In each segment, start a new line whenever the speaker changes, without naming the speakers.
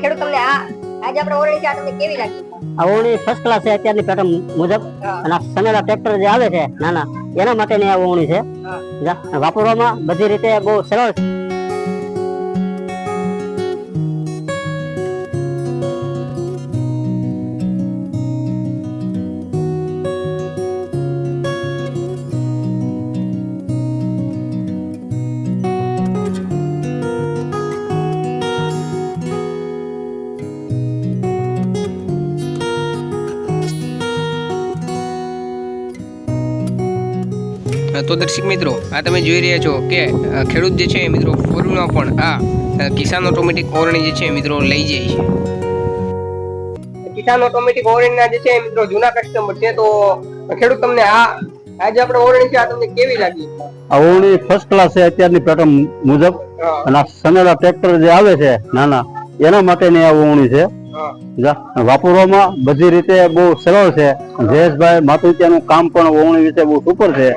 ખેડૂત તમને આ આજે આપણે ઓરડી છે આ તમને કેવી લાગી?
આ ફર્સ્ટ ક્લાસ છે અત્યારની પેટર્ન મુજબ. અને સમેલા ટ્રેક્ટર જે આવે છે નાના એના માટેની આ ઓવણી છે. વાપરવામાં બધી રીતે બહુ સરળ
તો દર્શક મિત્રો આ તમે જોઈ રહ્યા છો કે ખેડૂત જે છે મિત્રો ફોરમાં પણ આ કિસાન ઓટોમેટિક ઓરણી જે છે મિત્રો લઈ જાય છે. કિસાન ઓટોમેટિક ઓરણીના જે છે મિત્રો જૂના કસ્ટમર છે તો ખેડૂત તમને આ આજે આપણે ઓરણી છે આ તમને કેવી લાગી?
આ ઓરણી ફર્સ્ટ ક્લાસ છે અત્યારની પેટર્ન મુજબ. અને આ સનેલા ટ્રેક્ટર જે આવે છે નાના એના માટેની આ ઓવણી છે. વાપરવામાં બધી રીતે બહુ સરળ છે. જયેશભાઈ માતુત્યાનું કામ પણ ઓવણી વિશે બહુ સુપર છે.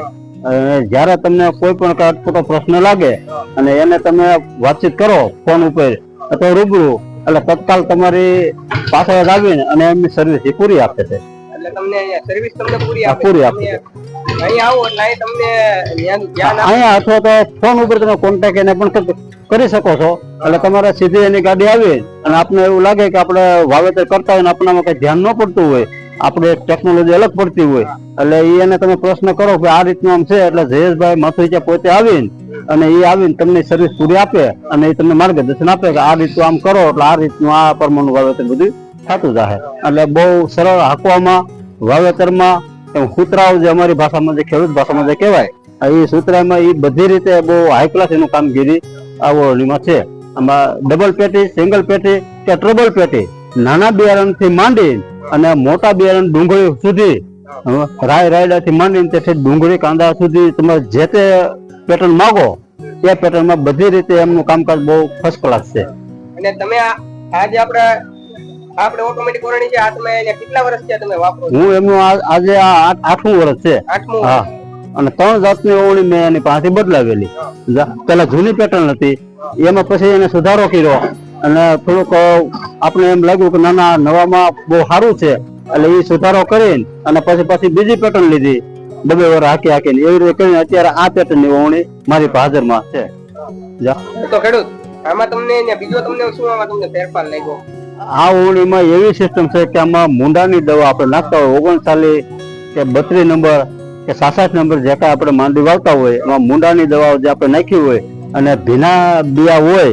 જ્યારે તમને કોઈ પણ કાંઈ પ્રશ્ન લાગે અને એને તમે વાતચીત કરો ફોન ઉપર અથવા રૂબરૂ એટલે તત્કાલ તમારી પાછળ આવીને અને એમની સર્વિસ એ પૂરી આપે છે.
અહીંયા
અથવા તો ફોન ઉપર તમે કોન્ટેક્ટ એને પણ કરી શકો છો. એટલે તમારે સીધી એની ગાડી આવી અને આપને એવું લાગે કે આપણે વાવેતર કરતા હોય ને આપણામાં કઈ ધ્યાન ન પડતું હોય આપણે ટેકનોલોજી અલગ પડતી હોય. એટલે એને તમે પ્રશ્ન કરો કે આ રીતનું આમ છે, એટલે જયેશભાઈ માથુરિયા પોતે આવીને અને એ આવીને તમને સર્વિસ પૂરી આપે અને એ તમને માર્ગદર્શન આપે કે આ રીતનું આમ કરો, એટલે આ રીતનું આ પ્રમાણનું વાવેતર બધું થતું જાહે. એટલે બહુ સરળ હાંકવામાં, વાવેતરમાં, એમ જે અમારી ભાષામાં જે ખેડૂત ભાષામાં જે કહેવાય એ સૂત્રમાં એ બધી રીતે બહુ હાઈ ક્લાસ એનું કામગીરી આ ઓરણીમાં છે. આમાં ડબલ પેટી સિંગલ પેટી કે ટ્રબલ પેટી, નાના બિયારણથી માંડી અને મોટા બિયારણ ડુંગળી સુધી રાય રાયડાથી માંડીને તેથી ડુંગળી કાંદા સુધી તમે જે તે પેટર્ન માગો એ પેટર્નમાં બધી રીતે એમનું કામકાજ બહુ ફર્સ્ટ ક્લાસ છે.
અને તમે આજે આપણે આપણે ઓટોમેટિક ઓરણી છે આ તમે કેટલા વર્ષ થયા તમે વાપરો
હું એમનું આજે આ આઠ- આઠમું વર્ષ છે.
આઠમું
હા. અને ત્રણ જાતની ઓવણી મેં એની પાસેથી બદલાવેલી. પેલા જૂની પેટર્ન હતી. એમાં પછી એને સુધારો કર્યો. અને થોડુંક આપણે એમ લાગ્યું કે ના ના નવામાં બહુ સારું છે એટલે એ સુધારો કરીને અને પછી પછી બીજી પેટર્ન લીધી ડબે વર હાકી હાકીને. એવી રીતે કરીને અત્યારે આ પેટર્નની ઓવણી મારી હાજરમાં છે.
તો ખેડૂત આમાં તમને બીજો તમને શું આમાં તમને ફેરફાર લાગ્યો?
આ ઓવણીમાં એવી સિસ્ટમ છે કે આમાં મુંડાની દવા આપણે નાખતા હોય ઓગણચાલીસ કે બત્રીસ નંબર કે સાસઠ નંબર જે કાંઈ આપણે માંડવી વાવતા હોય એમાં મુંડાની દવાઓ જે આપણે નાખી હોય અને ભીના બિયા હોય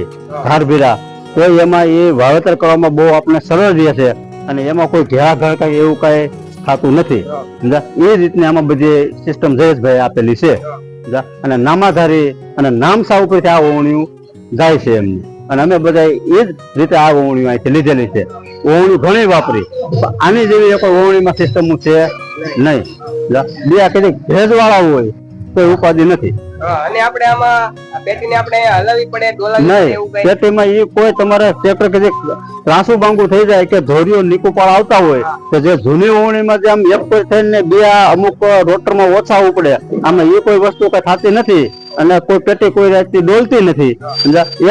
ઘાર ભીરા તો એમાં એ વાવેતર કરવામાં બહુ આપણે સરળ રહે છે અને એમાં કોઈ ઘેરા ઘર કઈ એવું કઈ થતું નથી. એ રીતને આમાં બધી સિસ્ટમ જયેશભાઈ આપેલી છે. અને નામાધારી અને નામસા ઉપરથી આ ઓવણિયું જાય છે એમની. અને અમે બધા એ જ રીતે આ ઓવણિયું અહીંથી લીધેલી છે. ઓવણી ઘણી વાપરી. આની જેવી કોઈ ઓવણીમાં સિસ્ટમ છે નહીં? બે કદી ભેજવાળા હોય તો ઉપાધિ નથી.
અને આપણે આમાં પેટીને આપણે હલાવી પડે ડોલાવી એવું કઈ.
પેટીમાં એ કોઈ તમારે ટ્રેક્ટર કે જે ત્રાસુ બાંગુ થઈ જાય કે ધોરીઓ નીકુપાળ આવતા હોય તો જે જૂની ઓવણીમાં જે આમ એક થઈને બે અમુક રોટરમાં ઓછા ઉપડે આમાં એ કોઈ વસ્તુ કઈ થતી નથી અને કોઈ પેટી કોઈ રાતથી ડોલતી નથી.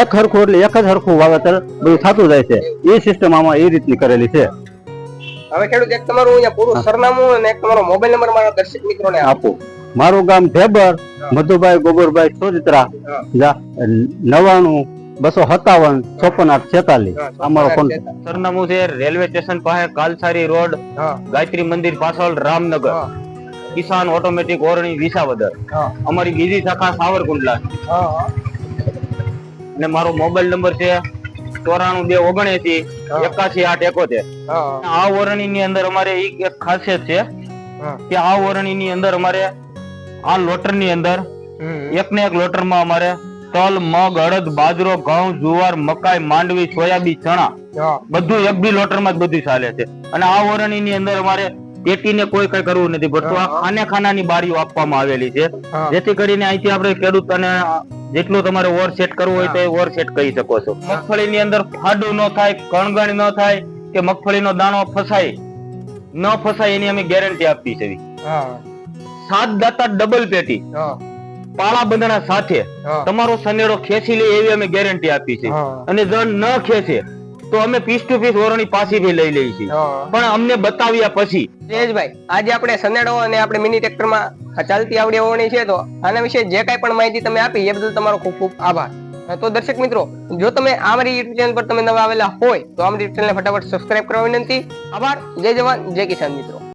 એક હરખું એટલે એક જ હરખું વાવેતર બધું થતું જાય છે. એ સિસ્ટમ આમાં એ રીતની કરેલી છે.
હવે ખેડૂત એક તમારું અહીંયા પૂરું સરનામું અને એક તમારો મોબાઈલ નંબર મારા દર્શક મિત્રોને આપું.
મારું ગામ ઢેબર મધુભાઈ ગોબરભાઈ સોજત્રા નવાણું બસો સત્તાવન ચોપન આઠ છેતાલીસ. અમારો ફોન
સરનામું છે રેલવે સ્ટેશન પાસે કાલસારી રોડ ગાયત્રી મંદિર પાછળ રામનગર. કિસાન ઓટોમેટિક ઓરણી વિસાવદર. અમારી બીજી શાખા સાવરકુંડલા. અને મારો મોબાઈલ નંબર છે ચોરાણું બે ઓગણએસી એકાસી આઠ એકોતેર.
હા,
આ ઓરણી ની અંદર અમારે એક ખાસિયત છે કે આ ઓરણી ની અંદર અમારે આ લોટરની અંદર એક ને એક લોટરમાં અમારે તલ મગ અડદ બાજરો ઘઉં જુવાર મકાઈ માંડવી સોયાબીન ચણા બધું એક બી લોટરમાં જ બધું ચાલે છે. અને આ ઓરણી ની અંદર અમારે પેટીને કોઈ કઈ કરવું નથી પડતું. આ ખાને ખાનાની બારીઓ આપવામાં આવેલી છે. જેથી કરીને અહીંથી આપણે ખેડૂતોને જેટલું તમારે ઓર સેટ કરવું હોય તો એ ઓર સેટ કરી શકો છો. મગફળી ની અંદર ફાડું ન થાય કણગણ ન થાય કે મગફળીનો દાણો ફસાય ન ફસાય એની અમે ગેરંટી આપી છે.
હા,
સાત દાતા ડબલ પેટી. પાળા બંધના સાથે. તમારો સનેડો ખેંચી લે એવી અમે ગેરંટી આપી છે. અને જો ન ખેંચે તો અમે પીસ ટુ પીસ ઓરણી પાછી બી લઈ લઈએ છીએ. પણ અમને બતાવ્યા પછી.
જયેશભાઈ આજે આપણે સનેડો અને આપણે મિની ટ્રેક્ટરમાં ચાલતી આવડી ઓવણી છે તો આના વિશે જે કાંઈ પણ માહિતી તમે આપી એ બદલ તમારો ખૂબ ખૂબ આભાર. તો દર્શક મિત્રો જો તમે અમારી યુટ્યુબ ચેનલ પર તમે નવા આવેલા હોય તો અમારી યુટ્યુબ ચેનલને ફટાફટ સબસ્ક્રાઇબ કરવા વિનંતી. આભાર. જય જવાન જય કિસાન મિત્રો.